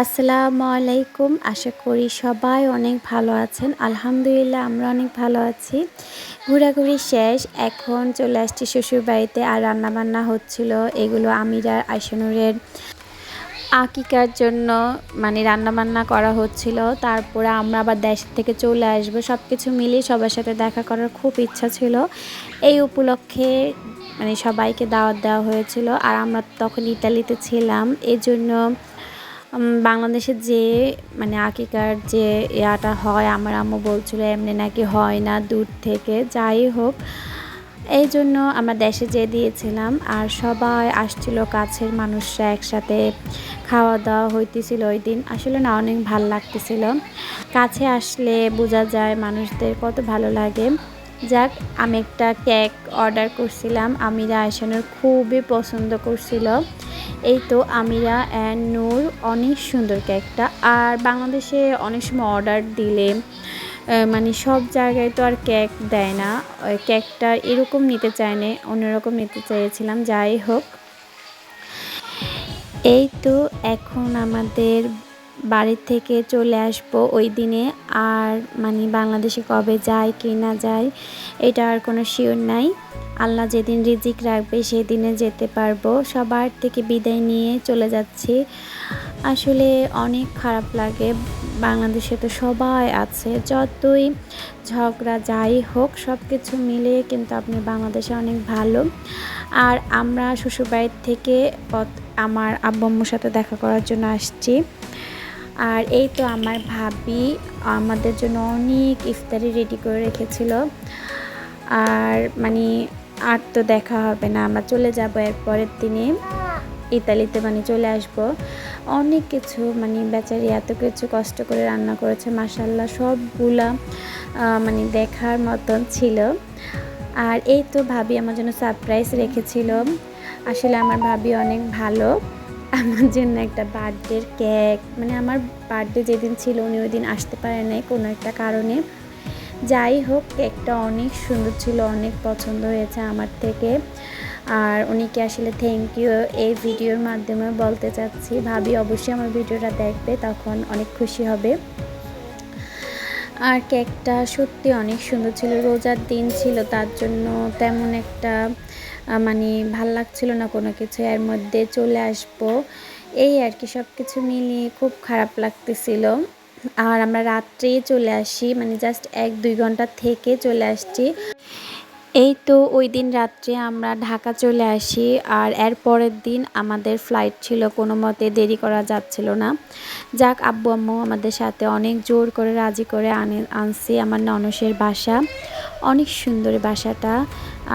আসসালামু আলাইকুম। আশা করি সবাই অনেক ভালো আছেন। আলহামদুলিল্লাহ, আমরা অনেক ভালো আছি। ঘোরাঘুরি শেষ। এখন চলে আসছি শ্বশুর বাড়িতে আর রান্নাবান্না হচ্ছিল। এগুলো আমিরার আইসনুরের আকিকার জন্য মানে রান্নাবান্না করা হচ্ছিল। তারপরে আমরা আবার দেশ থেকে চলে আসব। সব কিছু মিলিয়ে সবার সাথে দেখা করার খুব ইচ্ছা ছিল। এই উপলক্ষে মানে সবাইকে দাওয়াত দেওয়া হয়েছিল। আর আমরা তখন ইতালিতে ছিলাম। এই জন্য বাংলাদেশে যে মানে আকিকার যে ইয়াটা হয়, আমার আম্মু বলছিল এমনি নাকি হয় না, দূর থেকে, যাই হোক। এই জন্য আমরা দেশে যেয়ে দিয়েছিলাম, আর সবাই আসছিল, কাছের মানুষরা একসাথে খাওয়া দাওয়া হইতেছিল ওই দিন। আসলে না, অনেক ভালো লাগতেছিল। কাছে আসলে বোঝা যায় মানুষদের কত ভালো লাগে। যাক, আমি একটা কেক অর্ডার করছিলাম, আমিরা আয়সানোর খুবই পছন্দ করছিল। এই তো আমিরা অ্যান্ড নূর, অনেক সুন্দর কেকটা আর বাংলাদেশে অনেক সময় অর্ডার দিলে মানে সব জায়গায় তো আর কেক দেয় না। কেকটা এরকম নিতে চায় না, অন্যরকম নিতে চেয়েছিলাম, যাই হোক। এই তো এখন আমাদের বাড়ি থেকে চলে আসব ওই দিনে। আর মানে বাংলাদেশে কবে যায়, কি না যায়, এটা আর কোনো শিওর নাই। আল্লাহ যেদিন রিজিক রাখবে সেই দিনে যেতে পারব। সবার থেকে বিদায় নিয়ে চলে যাচ্ছি। আসলে অনেক খারাপ লাগে। বাংলাদেশে তো সবাই আছে। যতই ঝগড়া যাই হোক সব কিছু মিলে কিন্তু আপনি বাংলাদেশে অনেক ভালো। আর আমরা শ্বশুরবাড়ির থেকে আমার আব্বু আম্মুর সাথে দেখা করার জন্য আসছি। আর এই তো আমার ভাবি আমাদের জন্য অনেক ইফতারি রেডি করে রেখেছিল। আর মানে আর তো দেখা হবে না, আমরা চলে যাব এর পরের দিনে। ইতালিতে মানে চলে আসব। অনেক কিছু মানে বেচারি এত কিছু কষ্ট করে রান্না করেছে মাসাল্লাহ সবগুলা মানে দেখার মতন ছিল। আর এই তো ভাবি আমার জন্য সারপ্রাইজ রেখেছিল। আসলে আমার ভাবি অনেক ভালো। আমার জন্য একটা বার্থডের কেক মানে আমার বার্থডে যেদিন ছিল উনি ওই দিন আসতে পারে নাই কোনো একটা কারণে। যাই হোক, কেকটা অনেক সুন্দর ছিল, অনেক পছন্দ হয়েছে আমার থেকে। আর উনিকে আসলে থ্যাংক ইউ এই ভিডিওর মাধ্যমে বলতে চাচ্ছি। ভাবি অবশ্যই আমার ভিডিওটা দেখবে, তখন অনেক খুশি হবে। আর কেকটা সত্যি অনেক সুন্দর ছিল, রোজার দিন ছিল, তার জন্য তেমন একটা মানে ভালো লাগছিল না কোনো কিছু। এর মধ্যে চলে আসব। এই আর কি সব কিছু মিলিয়ে খুব খারাপ লাগতেছিল। আর আমরা রাত্রেই চলে আসি মানে জাস্ট এক দুই ঘণ্টা থেকে চলে আসছি। এই তো ওই দিন রাত্রে আমরা ঢাকা চলে আসি আর এর পরের দিন আমাদের ফ্লাইট ছিল কোনো মতে দেরি করা যাচ্ছিল না। যাক, আব্বু আম্মু আমাদের সাথে অনেক জোর করে রাজি করে আনে, আনছি আমার ননসের বাসা। অনেক সুন্দর বাসাটা।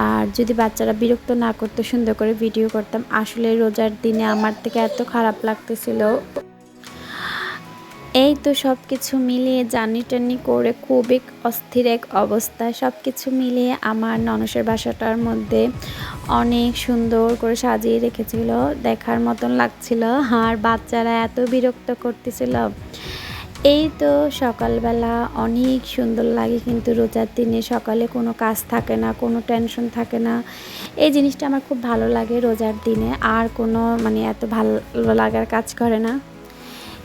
আর যদি বাচ্চারা বিরক্ত না করতো, সুন্দর করে ভিডিও করতাম। আসলে রোজার দিনে আমার থেকে এত খারাপ লাগতেছিল। এই তো সব কিছু মিলিয়ে জার্নি টার্নি করে খুবই অস্থির এক অবস্থা। সব কিছু মিলিয়ে আমার ননসের বাসাটার মধ্যে অনেক সুন্দর করে সাজিয়ে রেখেছিল, দেখার মতন লাগছিল, আর বাচ্চারা এত বিরক্ত করতেছিল। এই তো সকালবেলা অনেক সুন্দর লাগে কিন্তু রোজার দিনে, সকালে কোনো কাজ থাকে না, কোনো টেনশন থাকে না। এই জিনিসটা আমার খুব ভালো লাগে রোজার দিনে, আর কোনো মানে এত ভালো লাগার কাজ করে না।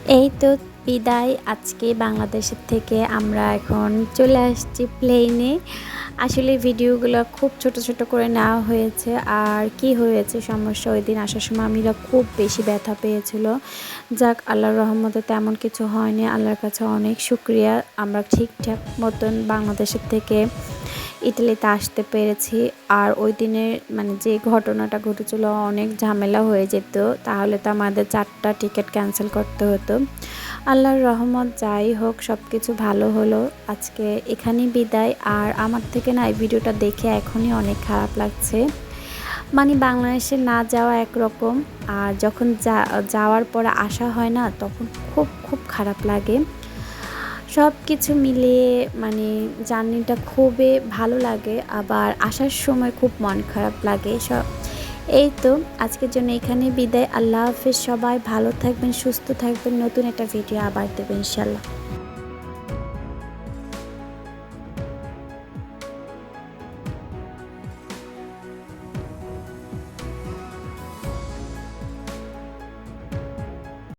এই তো বিদায়। আজকে বাংলাদেশের থেকে আমরা এখন চলে আসছি প্লেনে আসলে ভিডিওগুলো খুব ছোট ছোট করে নেওয়া হয়েছে। আর কি হয়েছে সমস্যা ওই দিন আসার সময় আমিরা খুব বেশি ব্যথা পেয়েছিল। যাক, আল্লাহর রহমতে তেমন কিছু হয়নি। আল্লাহর কাছে অনেক শুক্রিয়া। আমরা ঠিকঠাক মতন বাংলাদেশের থেকে ইটালিতে আসতে পেরেছি। আর ওই দিনের মানে যে ঘটনাটা ঘটেছিল, অনেক ঝামেলা হয়ে যেত। তাহলে তো আমাদের চারটা টিকিট ক্যান্সেল করতে হতো। আল্লাহর রহমত, যাই হোক সব কিছু ভালো হলো। আজকে এখানেই বিদায়। আর আমার থেকে না, এই ভিডিওটা দেখে এখনই অনেক খারাপ লাগছে। মানে বাংলাদেশে না যাওয়া একরকম। আর যখন যাওয়ার পর আসা হয় না, তখন খুব খুব খারাপ লাগে। সব কিছু মিলিয়ে মানে জার্নিটা খুবই ভালো লাগে, আবার আসার সময় খুব মন খারাপ লাগে। সব এই তো, আজকের জন্য এখানে বিদায়। আল্লাহ হাফিজ, সবাই ভালো থাকবেন, সুস্থ থাকবেন। নতুন একটা ভিডিও আবার দেবেন ইনশাল্লাহ